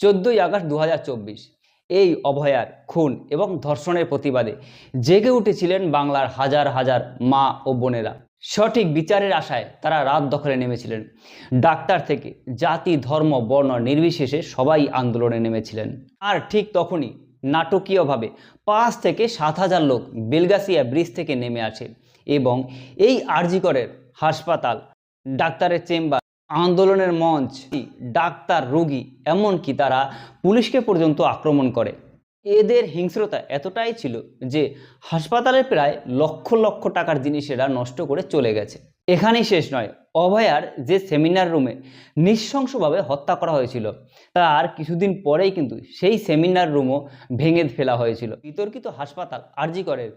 চোদ্দোই আগস্ট দু হাজার চব্বিশ। এই অভয়ার খুন এবং ধর্ষণের প্রতিবাদে জেগে উঠেছিলেন বাংলার হাজার হাজার মা ও বোনেরা। সঠিক বিচারের আশায় তারা রাত দখলে নেমেছিলেন। ডাক্তার থেকে জাতি, ধর্ম, বর্ণ নির্বিশেষে সবাই আন্দোলনে নেমেছিলেন। আর ঠিক তখনই নাটকীয়ভাবে পাঁচ থেকে সাত হাজার লোক বেলগাসিয়া ব্রিজ থেকে নেমে আসে এবং এই আরজিকরের হাসপাতাল, ডাক্তারের চেম্বার আন্দোলনের মঞ্চ, ডাক্তার, রোগী, এমনকি তারা পুলিশকে পর্যন্ত আক্রমণ করে। এদের হিংস্রতা এতটাই ছিল যে হাসপাতালের প্রায় লক্ষ লক্ষ টাকার জিনিস এরা নষ্ট করে চলে গেছে। এখানেই শেষ নয়, অভয়ার যে সেমিনার রুমে নৃশংসভাবে হত্যা করা হয়েছিল তার কিছুদিন পরেই কিন্তু সেই সেমিনার রুমও ভেঙে ফেলা হয়েছিল। বিতর্কিত হাসপাতাল আরজি করের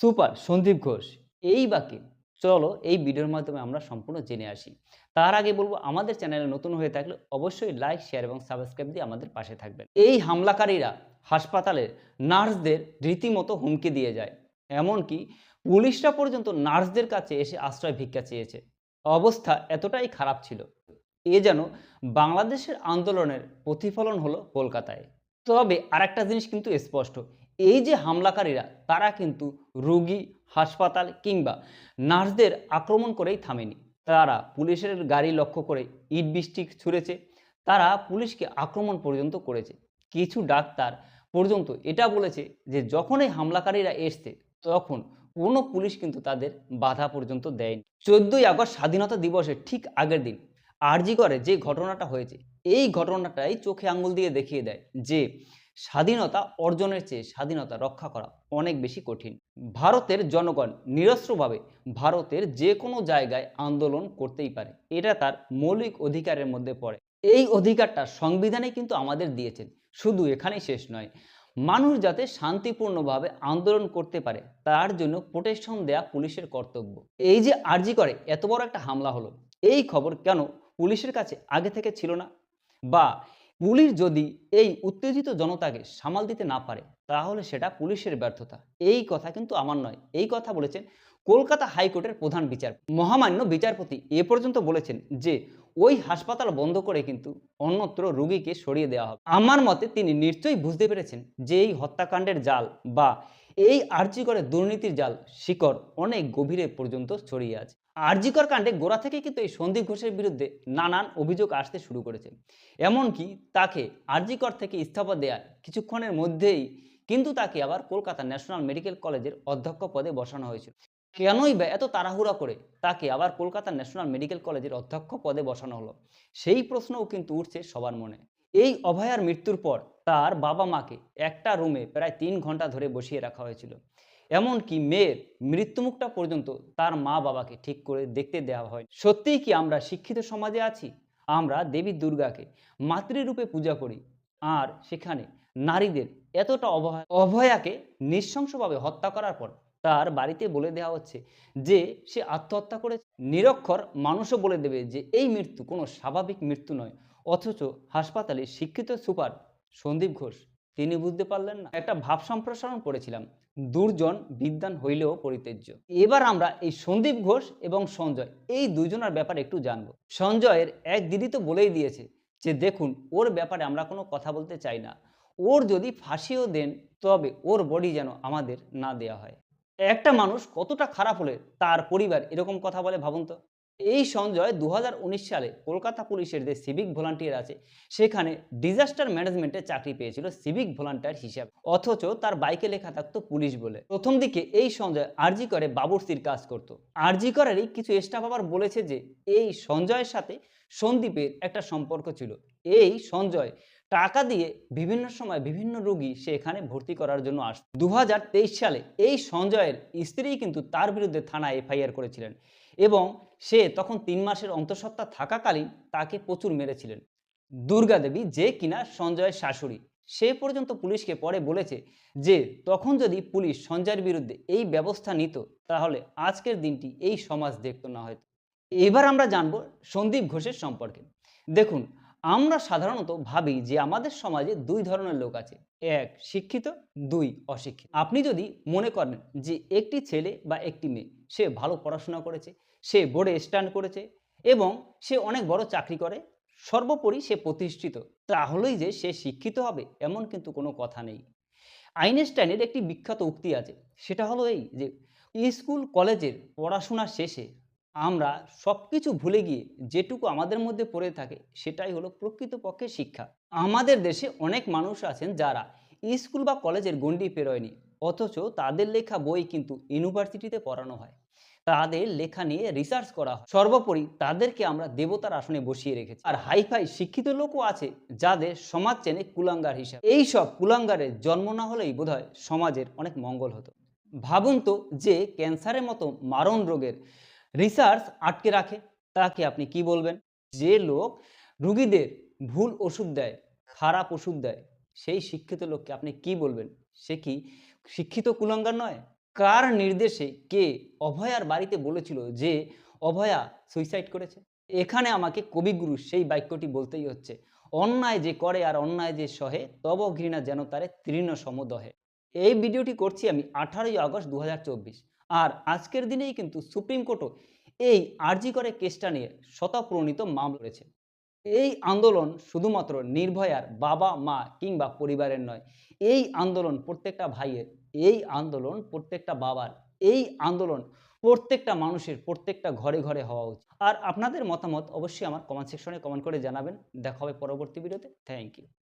সুপার সন্দীপ ঘোষ, এই বাকি চলো এই ভিডিওর মাধ্যমে আমরা সম্পূর্ণ জেনে আসি। তার আগে বলব, আমাদের চ্যানেলে নতুন হয়ে থাকলে অবশ্যই লাইক শেয়ার এবং সাবস্ক্রাইব দিয়ে আমাদের পাশে থাকবেন। এই হামলাকারীরা হাসপাতালের নার্সদের রীতিমতো হুমকি দিয়ে যায়। এমনকি পুলিশরা পর্যন্ত নার্সদের কাছে এসে আশ্রয় ভিক্ষা চেয়েছে। অবস্থা এতটাই খারাপ ছিল। এ যেন বাংলাদেশের আন্দোলনের প্রতিফলন হলো কলকাতায়। তবে আরেকটা জিনিস কিন্তু স্পষ্ট, এই যে হামলাকারীরা, তারা কিন্তু রোগী, হাসপাতাল কিংবা নার্সদের আক্রমণ করেই থামেনি। তারা পুলিশের গাড়ি লক্ষ্য করে ইট বৃষ্টি ছুঁড়েছে। তারা পুলিশকে আক্রমণ পর্যন্ত করেছে। কিছু ডাক্তার পর্যন্ত এটা বলেছে যে, যখনই হামলাকারীরা এসছে, তখন কোনো পুলিশ কিন্তু তাদের বাধা পর্যন্ত দেয়নি। চোদ্দোই আগস্ট স্বাধীনতা দিবসের ঠিক আগের দিন আরজি করে যে ঘটনাটা হয়েছে, এই ঘটনাটাই চোখে আঙুল দিয়ে দেখিয়ে দেয় যে স্বাধীনতা অর্জনের চেয়ে স্বাধীনতা রক্ষা করা অনেক বেশি কঠিন। ভারতের জনগণ নিরস্ত্রভাবে ভারতের যে কোনো জায়গায় আন্দোলন করতেই পারে। এটা তার মৌলিক অধিকারের মধ্যে পড়ে। এই অধিকারটা সংবিধানে কিন্তু আমাদের দিয়েছেন। শুধু এখানেই শেষ নয়। মানুষ যাতে শান্তিপূর্ণভাবে আন্দোলন করতে পারে, তার জন্য প্রোটেকশন দেয়া পুলিশের কর্তব্য। এই যে আর্জি করে, এত বড় একটা হামলা হলো। এই খবর কেন পুলিশের কাছে আগে থেকে ছিল না? বা পুলিশ যদি এই উত্তেজিত জনতাকে সামাল দিতে না পারে, তাহলে সেটা পুলিশের ব্যর্থতা। এই কথা কিন্তু আমার নয়। এই কথা বলেছেন কলকাতা হাইকোর্টের প্রধান বিচার মহামান্য বিচারপতি এ পর্যন্ত বলেছেন যে, ওই হাসপাতাল বন্ধ করে কিন্তু অন্যত্র রুগীকে সরিয়ে দেওয়া হবে। আমার মতে তিনি নিশ্চয়ই বুঝতে পেরেছেন যে এই হত্যাকাণ্ডের জাল বা এই আর্যিকরে দুর্নীতির জাল শিকড় অনেক গভীরে পর্যন্ত ছড়িয়ে আছে। আরজিকর কাণ্ডে গোড়া থেকে কিন্তু এই সন্দীপ ঘোষের বিরুদ্ধে নানান অভিযোগ আসতে শুরু করেছে। এমনকি তাকে আরজিকর থেকে ইস্তফা দেওয়ার কিছুক্ষণের মধ্যেই কিন্তু তাকে আবার কলকাতা ন্যাশনাল মেডিকেল কলেজের অধ্যক্ষ পদে বসানো হয়েছিল কেনই বা এত তাড়াহুড়া করে তাকে আবার কলকাতা ন্যাশনাল মেডিকেল কলেজের অধ্যক্ষ পদে বসানো হলো? সেই প্রশ্নও কিন্তু উঠছে সবার মনে। এই অভয়ার মৃত্যুর পর তার বাবা মাকে একটা রুমে প্রায় তিন ঘণ্টা ধরে বসিয়ে রাখা হয়েছিল। এমনকি মেয়ের মৃত্যুমুখটা পর্যন্ত তার মা বাবাকে ঠিক করে দেখতে দেওয়া হয়। সত্যিই কি আমরা শিক্ষিত সমাজে আছি? আমরা দেবী দুর্গাকে মাতৃরূপে পূজা করি আর সেখানে নারীদের এতটা অভয়, অভয়াকে নৃশংসভাবে হত্যা করার পর তার বাড়িতে বলে দেওয়া হচ্ছে যে সে আত্মহত্যা করে নিরক্ষর মানুষও বলে দেবে যে এই মৃত্যু কোনো স্বাভাবিক মৃত্যু নয়। অথচ হাসপাতালে শিক্ষিত সুপার সন্দীপ ঘোষ। তিনি বুঝতে পারলেন না। একটা ভাব সম্প্রসারণ করেছিলাম। দুর্জন বিদ্যান হইলেও পরিত্যাজ্য। এবার আমরা এই সন্দীপ ঘোষ এবং সঞ্জয়, এই দুজনের ব্যাপারে একটু জানব। সঞ্জয়ের এক দিদি তো বলেই দিয়েছে যে, দেখুন, ওর ব্যাপারে আমরা কোনো কথা বলতে চাই না। ওর যদি ফাঁসিও দেন, তবে ওর বডি যেন আমাদের না দেয়া হয়। একটা মানুষ কতটা খারাপ হলে তার পরিবার এরকম কথা বলে ভাবুন তো। এই সঞ্জয় দু হাজার উনিশ সালে কলকাতা পুলিশের যে সিভিক ভলান্টিয়ার আছে, সেখানে ডিজাস্টার ম্যানেজমেন্টে চাকরি পেয়েছিল সিভিক ভলান্টিয়ার হিসাবে। অথচ তার বাইকে লেখা থাকতো পুলিশ বলে। প্রথম দিকে এই সঞ্জয় আরজি করে বাবুর্চির কাজ করত। আরজি করেরই কিছু স্টাফ আবার বলেছে যে, এই সঞ্জয়ের সাথে সন্দীপের একটা সম্পর্ক ছিল। এই সঞ্জয় টাকা দিয়ে বিভিন্ন সময় বিভিন্ন রোগী সে এখানে ভর্তি করার জন্য আস দু সালে এই সঞ্জয়ের স্ত্রী কিন্তু তার বিরুদ্ধে থানায় এফআইআর করেছিলেন। এবং সে তখন তিন মাসের অন্তঃসত্ত্বা থাকাকালীন তাকে প্রচুর মেরেছিলেন। দুর্গা দেবী যে কিনা সঞ্জয়ের শাশুড়ি, সে পর্যন্ত পুলিশকে পরে বলেছে যে, তখন যদি পুলিশ সঞ্জয়ের বিরুদ্ধে এই ব্যবস্থা নিত, তাহলে আজকের দিনটি এই সমাজ দেখত না হয়তো। এবার আমরা জানব সন্দীপ ঘোষের সম্পর্কে। দেখুন আমরা সাধারণত ভাবি যে আমাদের সমাজে দুই ধরনের লোক আছে। এক, শিক্ষিত, দুই, অশিক্ষিত। আপনি যদি মনে করেন যে একটি ছেলে বা একটি মেয়ে, সে ভালো পড়াশোনা করেছে, সে বোর্ডে স্ট্যান্ড করেছে এবং সে অনেক বড় চাকরি করে, সর্বোপরি সে প্রতিষ্ঠিত, তাহলেই যে সে শিক্ষিত হবে এমন কিন্তু কোনো কথা নেই। আইনস্টাইনের একটি বিখ্যাত উক্তি আছে, সেটা হলো এই যে স্কুল কলেজের পড়াশোনা শেষে আমরা সব কিছু ভুলে গিয়ে যেটুকু আমাদের মধ্যে পড়ে থাকে সেটাই হলো প্রকৃতপক্ষে শিক্ষা। আমাদের দেশে অনেক মানুষ আছেন যারা স্কুল বা কলেজের গণ্ডি পেরোয়নি, অথচ তাদের লেখা বই কিন্তু ইউনিভার্সিটিতে পড়ানো হয়। তাদের লেখা নিয়ে রিসার্চ করা হয়। সর্বোপরি তাদেরকে আমরা দেবতার আসনে বসিয়ে রেখেছি। আর হাইফাই শিক্ষিত লোকও আছে যাদের সমাজ চেনে কুলাঙ্গার হিসাবে। এই সব কুলাঙ্গারের জন্ম না হলেই বোধহয় সমাজের অনেক মঙ্গল হতো। ভাবুন তো যে ক্যান্সারের মতো মারণ রোগের রিসার্চ আটকে রাখে। তাকে আপনি কি বলবেন? যে লোক রুগীদের ভুল ওষুধ দেয়, খারাপ ওষুধ দেয়, সেই শিক্ষিত লোককে আপনি কি বলবেন? সে কি শিক্ষিত কুলাঙ্গার নয়? কার নির্দেশে কে অভয়ার বাড়িতে বলেছিল যে অভয়া সুইসাইড করেছে? এখানে আমাকে কবিগুরু সেই বাক্যটি বলতেই হচ্ছে। অন্যায় যে করে আর অন্যায় যে সহে, তব ঘৃণা যেন তারে তৃণ সমদহে। এই ভিডিওটি করছি আমি আঠারোই আগস্ট দু হাজার চব্বিশ। আর আজকের দিনেই কিন্তু সুপ্রিম কোর্টও এই আরজি করে কেসটা নিয়ে শতপ্রণীত মামলা রয়েছে এই আন্দোলন শুধুমাত্র নির্ভয়ার বাবা, মা কিংবা পরিবারের নয়, এই আন্দোলন প্রত্যেকটা ভাইয়ের, এই আন্দোলন প্রত্যেকটা বাবার, এই আন্দোলন প্রত্যেকটা মানুষের প্রত্যেকটা ঘরে ঘরে হওয়া উচিত। আর আপনাদের মতামত অবশ্যই আমার কমেন্ট সেকশনে কমেন্ট করে জানাবেন। দেখা হবে পরবর্তী ভিডিওতে। Thank you